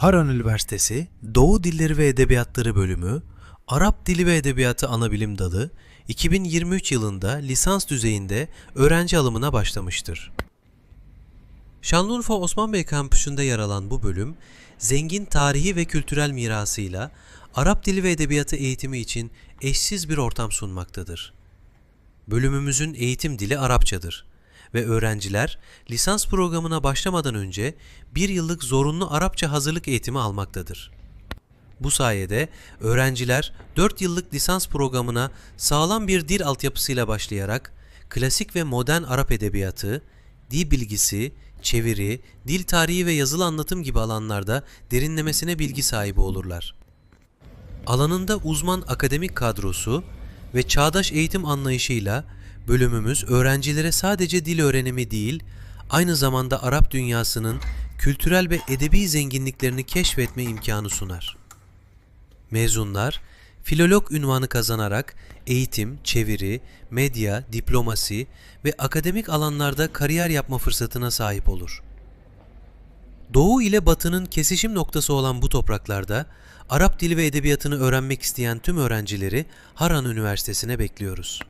Haran Üniversitesi Doğu Dilleri ve Edebiyatları bölümü Arap Dili ve Edebiyatı Anabilim Dalı 2023 yılında lisans düzeyinde öğrenci alımına başlamıştır. Şanlıurfa Osman Bey kampüsünde yer alan bu bölüm, zengin tarihi ve kültürel mirasıyla Arap Dili ve Edebiyatı eğitimi için eşsiz bir ortam sunmaktadır. Bölümümüzün eğitim dili Arapçadır ve öğrenciler lisans programına başlamadan önce bir yıllık zorunlu Arapça hazırlık eğitimi almaktadır. Bu sayede öğrenciler 4 yıllık lisans programına sağlam bir dil altyapısıyla başlayarak klasik ve modern Arap edebiyatı, dil bilgisi, çeviri, dil tarihi ve yazılı anlatım gibi alanlarda derinlemesine bilgi sahibi olurlar. Alanında uzman akademik kadrosu ve çağdaş eğitim anlayışıyla bölümümüz öğrencilere sadece dil öğrenimi değil, aynı zamanda Arap dünyasının kültürel ve edebi zenginliklerini keşfetme imkanı sunar. Mezunlar, filolog ünvanı kazanarak eğitim, çeviri, medya, diplomasi ve akademik alanlarda kariyer yapma fırsatına sahip olur. Doğu ile Batı'nın kesişim noktası olan bu topraklarda Arap dili ve edebiyatını öğrenmek isteyen tüm öğrencileri Haran Üniversitesi'ne bekliyoruz.